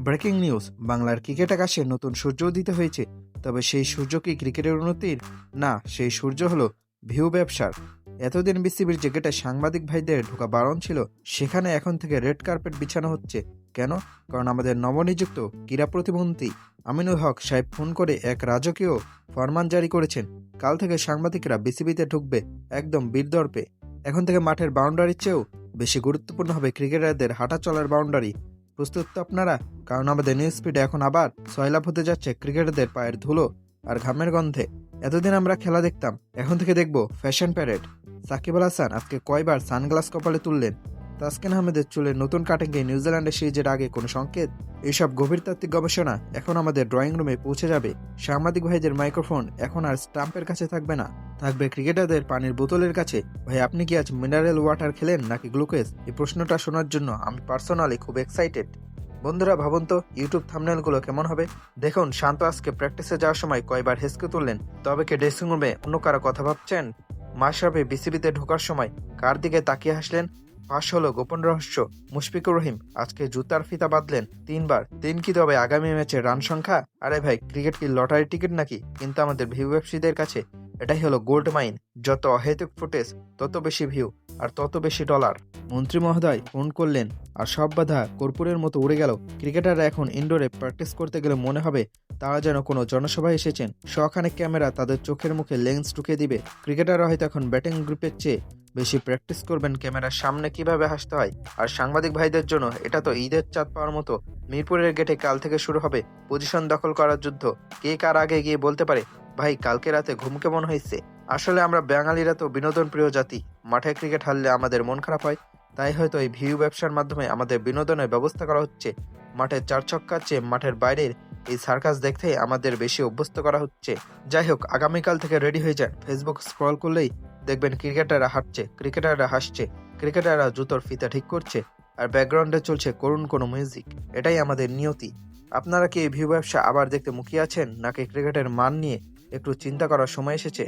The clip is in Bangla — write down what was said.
ব্রেকিং নিউজ, বাংলার ক্রিকেট আকাশে নতুন সূর্য উদিত হয়েছে। তবে সেই সূর্য কি ক্রিকেটের উন্নতির? না, সেই সূর্য হলো ভিউ ব্যবসার। এতদিন বিসিবির যে গেটে সাংবাদিক ভাইদের ঢোকা বারণ ছিল, সেখানে এখন থেকে রেড কার্পেট বিছানো হচ্ছে। কেন? কারণ আমাদের নবনিযুক্ত ক্রীড়া প্রতিমন্ত্রী আমিনুল হক সাহেব ফোন করে এক রাজকীয় ফরমান জারি করেছেন। কাল থেকে সাংবাদিকরা বিসিবিতে ঢুকবে একদম বীরদর্পে এখন থেকে মাঠের বাউন্ডারির চেয়েও বেশি গুরুত্বপূর্ণ হবে ক্রিকেটারদের হাঁটা চলার বাউন্ডারি প্রস্তুত তো আপনারা? কারণ আমাদের নিউজ স্পিডে এখন আবার সয়লাভ হতে যাচ্ছে ক্রিকেটারদের পায়ের ধুলো আর ঘামের গন্ধে। এতদিন আমরা খেলা দেখতাম, এখন থেকে দেখব ফ্যাশন প্যারেড সাকিব আল হাসান আজকে কয়বার সানগ্লাস কপালে তুললেন? তাসকিন আহমেদের চুলের নতুন কাটিংয়ে নিউজিল্যান্ডের সিরিজের আগে কোনো সংকেত? এইসব গভীরতাত্ত্বিক গবেষণা এখন আমাদের ড্রয়িং রুমে পৌঁছে যাবে। সাংবাদিক ভাইদের মাইক্রোফোন এখন আর স্টাম্পের কাছে থাকবে না। থাকবে ক্রিকেটারদের পানির বোতলের কাছে। ভাই, আপনি কি আজ মিনারেল ওয়াটার খেলেন নাকি গ্লুকোজ এই প্রশ্নটা শোনার জন্য আমি পার্সোনালি খুব এক্সাইটেড বন্ধুরা, ভাবুন তো ইউটিউব থামনেলগুলো কেমন হবে? দেখুন, শান্ত আজকে প্র্যাকটিসে যাওয়ার সময় কয়বার হেসকে তুললেন। তবে কি ড্রেসিং রুমে অন্য কারও কথা ভাবছেন? মাশরাফি বিসিবিতে ঢোকার সময় কার দিকে তাকিয়ে হাসলেন? ফাঁস হলো গোপন রহস্য। মুশফিকুর রহিম, আজকে জুতার ফিতা বাঁধলেন তিনবার। তিন কি তবে আগামী ম্যাচে রান সংখ্যা? আরে ভাই, ক্রিকেট কি লটারি টিকিট নাকি? কিন্তু আমাদের ভিউ ব্যবসায়ীদের কাছে এটাই হলো গোল্ড মাইন যত অহেতুক ফুটেজ, তত বেশি ভিউ আর তত বেশি ডলার মন্ত্রী মহোদয় ফোন করলেন, আর সব বাধা কর্পূরের মতো উড়ে গেল। ক্রিকেটাররা এখন ইনডোরে প্র্যাকটিস করতে গেলে মনে হবে, তারা যেন কোনো জনসভায় এসেছেন। শখানেক ক্যামেরা তাদের চোখের মুখে লেন্স ঢুকে দিবে। ক্রিকেটাররা হয়তো এখন ব্যাটিং গ্রুপের চেয়ে বেশি প্র্যাকটিস করবেন ক্যামেরার সামনে কীভাবে হাসতে হয়। আর সাংবাদিক ভাইদের জন্য এটা তো ঈদের চাঁদ পাওয়ার মতো। মিরপুরের গেটে কাল থেকে শুরু হবে পজিশন দখল করার যুদ্ধ। কে কার আগে গিয়ে বলতে পারে? ভাই, কালকে রাতে ঘুম কেমন হয়েছে? আসলে আমরা বাঙালিরা তো বিনোদন প্রিয় জাতি। মাঠে ক্রিকেট হারলে আমাদের মন খারাপ হয়। তাই হয়তো এই ভিউ ব্যবসার মাধ্যমে আমাদের বিনোদনের ব্যবস্থা করা হচ্ছে। মাঠের চার ছক্কার চেয়ে মাঠের বাইরের এই সার্কাস দেখতে আমাদের বেশি অভ্যস্ত করা হচ্ছে। যাই হোক, আগামীকাল থেকে রেডি হয়ে যান। ফেসবুক স্ক্রল করলেই দেখবেন ক্রিকেটাররা হাঁটছে ক্রিকেটাররা হাসছে ক্রিকেটাররা জুতোর ফিতা ঠিক করছে আর ব্যাকগ্রাউন্ডে চলছে করুণ কোনো মিউজিক এটাই আমাদের নিয়তি। আপনারা কি এই ভিউ ব্যবসা আবার দেখতে মুখিয়ে আছেন নাকি ক্রিকেটের মান নিয়ে একটু চিন্তা করার সময় এসেছে।